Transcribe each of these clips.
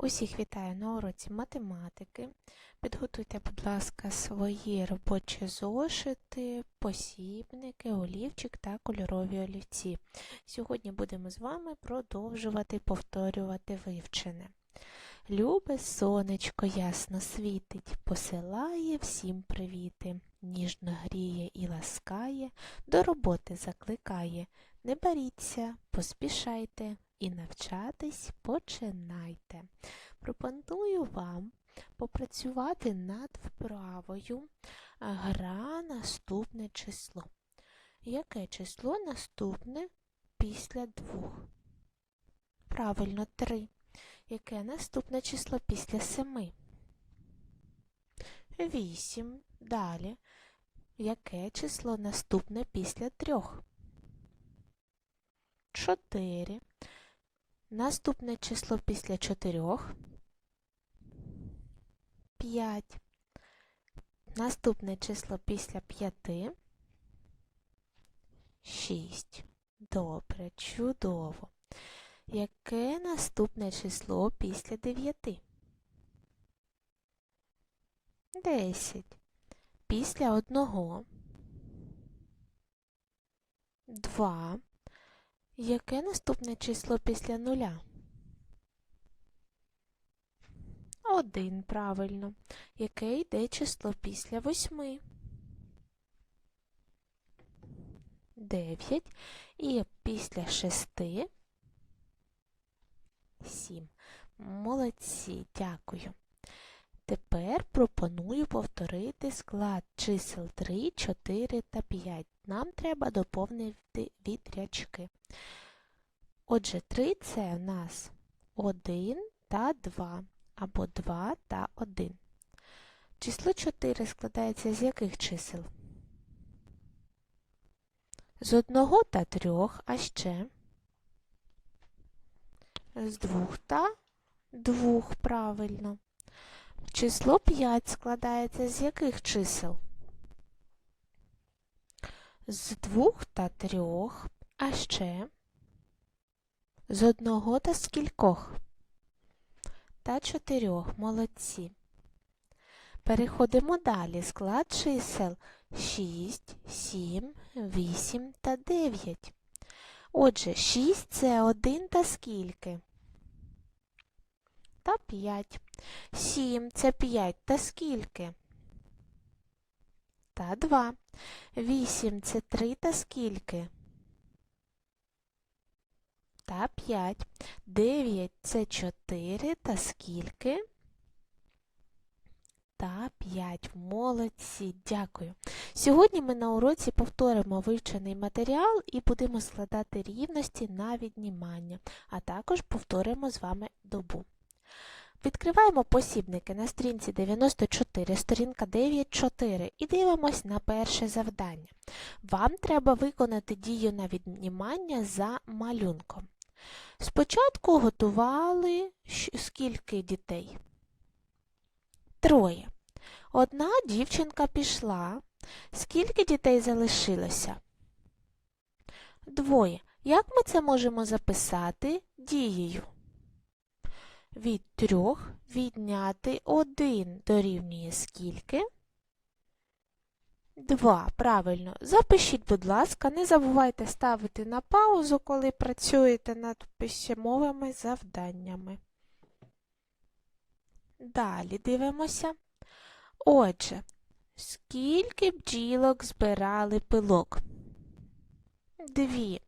Усіх вітаю на уроці математики. Підготуйте, будь ласка, свої робочі зошити, посібники, олівчик та кольорові олівці. Сьогодні будемо з вами продовжувати повторювати вивчене. Любе сонечко ясно світить, посилає всім привіти, ніжно гріє і ласкає, до роботи закликає. Не боріться, поспішайте і навчатись починайте. Пропоную вам попрацювати над вправою гра наступне число. Яке число наступне після двох? Правильно, три. Яке наступне число після семи? Вісім. Далі. Яке число наступне після трьох? Чотири. Наступне число після чотирьох. П'ять. Наступне число після п'яти. Шість. Добре, чудово. Яке наступне число після дев'яти? Десять. Після одного. Два. Яке наступне число після нуля? Один, правильно. Яке йде число після восьми? Дев'ять. І після шести? Сім. Молодці, дякую. Тепер пропоную повторити склад чисел 3, 4 та 5. Нам треба доповнити відрячки. Отже, 3 це у нас 1 та 2, або 2 та 1. Число 4 складається з яких чисел? З 1 та 3, а ще з 2 та 2, правильно. Число 5 складається з яких чисел? З 2 та 3, а ще з одного та скількох? Та чотирьох. Молодці. Переходимо далі. Склад чисел 6, 7, 8 та 9. Отже, 6 це 1 та скільки? Та 5. 7 це 5 та скільки? Та 2. 8 це 3 та скільки? Та 5. 9 це 4 та скільки? Та 5. Молодці, дякую. Сьогодні ми на уроці повторимо вивчений матеріал і будемо складати рівності на віднімання, а також повторимо з вами добу. Відкриваємо посібники на сторінці 94, сторінка 9.4 і дивимось на перше завдання. Вам треба виконати дію на віднімання за малюнком. Спочатку готували скільки дітей? Троє. Одна дівчинка пішла. Скільки дітей залишилося? Двоє. Як ми це можемо записати дією? Від трьох відняти один дорівнює скільки? Два. Правильно. Запишіть, будь ласка, не забувайте ставити на паузу, коли працюєте над письмовими завданнями. Далі дивимося. Отже, скільки бджілок збирали пилок? Дві.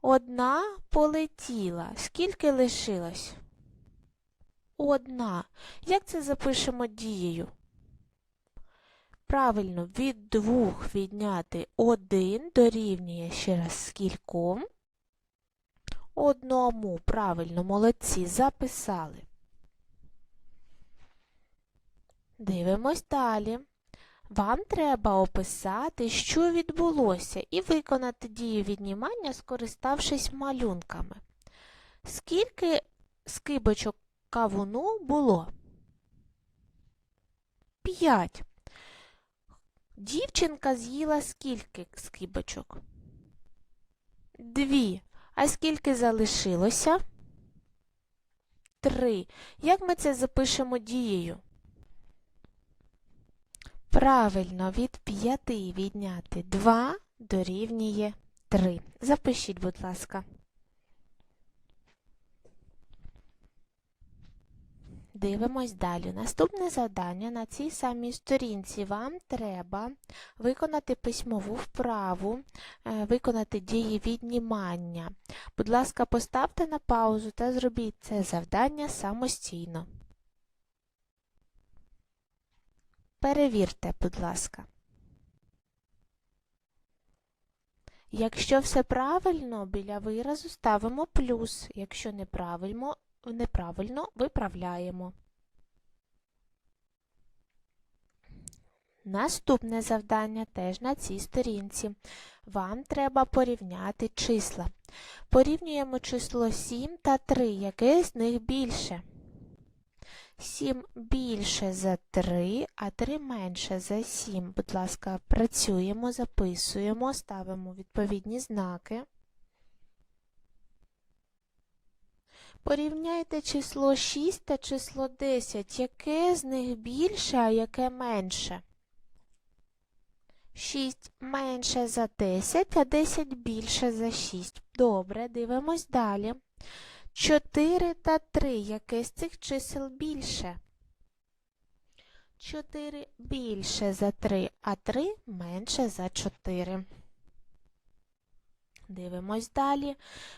Одна полетіла. Скільки лишилось? Одна. Як це запишемо дією? Правильно, від двох відняти один дорівнює ще раз скільком? Одному. Правильно, молодці, записали. Дивимось далі. Вам треба описати, що відбулося, і виконати дію віднімання, скориставшись малюнками. Скільки скибочок кавуну було? П'ять. Дівчинка з'їла скільки скибочок? Дві. А скільки залишилося? 3. Як ми це запишемо дією? Правильно, від 5 відняти 2 дорівнює 3. Запишіть, будь ласка. Дивимось далі. Наступне завдання на цій самій сторінці вам треба виконати письмову вправу, е, виконати дії віднімання. Будь ласка, поставте на паузу та зробіть це завдання самостійно. Перевірте, будь ласка. Якщо все правильно, біля виразу ставимо плюс. Якщо неправильно, неправильно виправляємо. Наступне завдання теж на цій сторінці. Вам треба порівняти числа. Порівнюємо число 7 та 3. Яке з них більше? 7 більше за 3, а 3 менше за 7. Будь ласка, працюємо, записуємо, ставимо відповідні знаки. Порівняйте число 6 та число 10. Яке з них більше, а яке менше? 6 менше за 10, а 10 більше за 6. Добре, дивимось далі. 4 та 3. Яке з цих чисел більше? 4 більше за 3, а 3 менше за 4. Дивимось далі.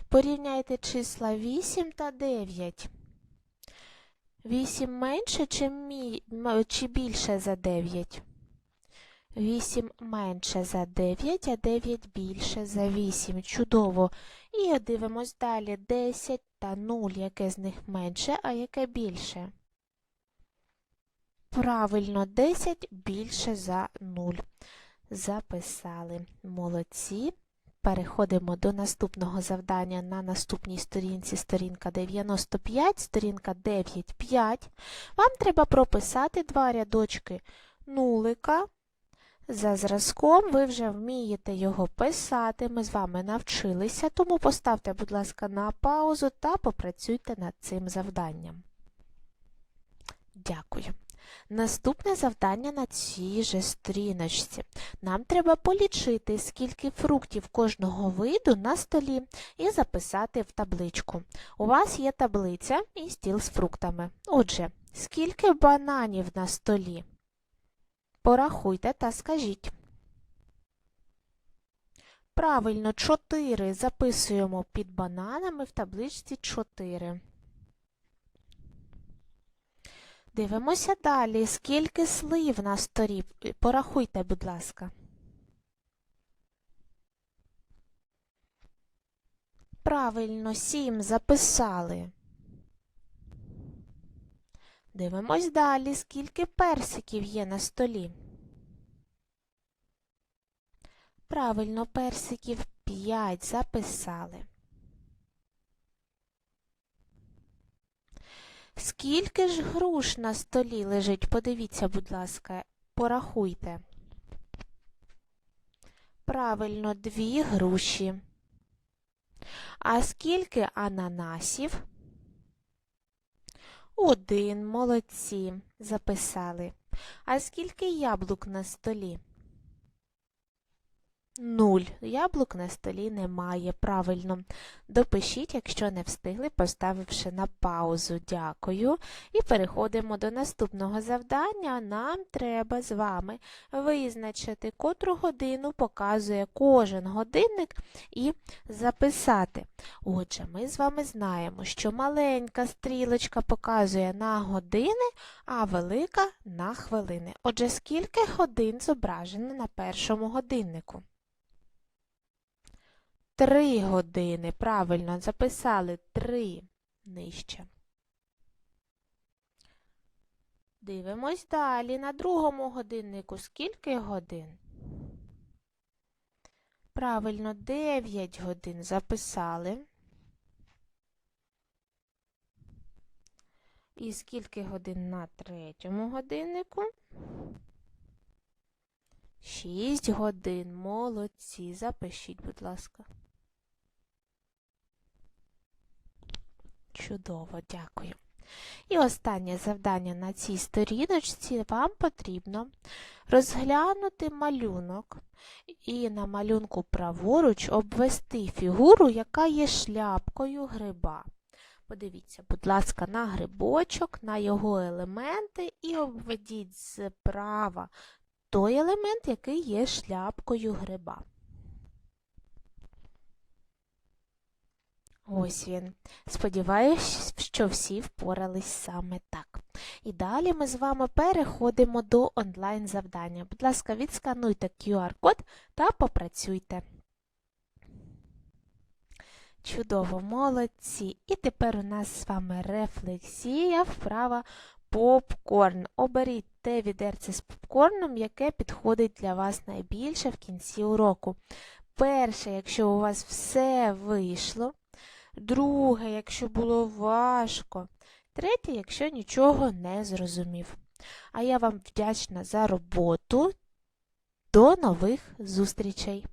Порівняйте числа 8 та 9. 8 менше чи, більше за 9? 8 менше за 9, а 9 більше за 8. Чудово. І дивимось далі. 10 та 0. Яке з них менше, а яке більше? Правильно, 10 більше за 0. Записали. Молодці. Переходимо до наступного завдання на наступній сторінці, сторінка 95, сторінка 9.5. Вам треба прописати два рядочки нулика. За зразком ви вже вмієте його писати, ми з вами навчилися, тому поставте, будь ласка, на паузу та попрацюйте над цим завданням. Дякую. Наступне завдання на цій же сторіночці. Нам треба полічити, скільки фруктів кожного виду на столі і записати в табличку. У вас є таблиця і стіл з фруктами. Отже, скільки бананів на столі? Порахуйте та скажіть. Правильно, 4 записуємо під бананами в табличці 4. Дивимося далі. Скільки слив на столі? Порахуйте, будь ласка. Правильно, 7 записали. Дивимось далі, скільки персиків є на столі. Правильно, персиків 5 записали. Скільки ж груш на столі лежить? Подивіться, будь ласка, порахуйте. Правильно, дві груші. А скільки ананасів? Один, молодці, записали. А скільки яблук на столі? Нуль. Яблук на столі немає. Правильно. Допишіть, якщо не встигли, поставивши на паузу. Дякую. І переходимо до наступного завдання. Нам треба з вами визначити, котру годину показує кожен годинник і записати. Отже, ми з вами знаємо, що маленька стрілочка показує на години, а велика на хвилини. Отже, скільки годин зображено на першому годиннику? Три години. Правильно, записали три нижче. Дивимось далі. На другому годиннику скільки годин? Правильно, 9 годин записали. І скільки годин на третьому годиннику? 6 годин. Молодці. Запишіть, будь ласка. Чудово, дякую. І останнє завдання на цій сторіночці вам потрібно розглянути малюнок і на малюнку праворуч обвести фігуру, яка є шляпкою гриба. Подивіться, будь ласка, на грибочок, на його елементи і обведіть справа той елемент, який є шляпкою гриба. Ось він. Сподіваюсь, що всі впорались саме так. І далі ми з вами переходимо до онлайн-завдання. Будь ласка, відскануйте QR-код та попрацюйте. Чудово, молодці. І тепер у нас з вами рефлексія, вправа попкорн. Оберіть те відерце з попкорном, яке підходить для вас найбільше в кінці уроку. Перше, якщо у вас все вийшло. Друге, якщо було важко. Третє, якщо нічого не зрозумів. А я вам вдячна за роботу. До нових зустрічей!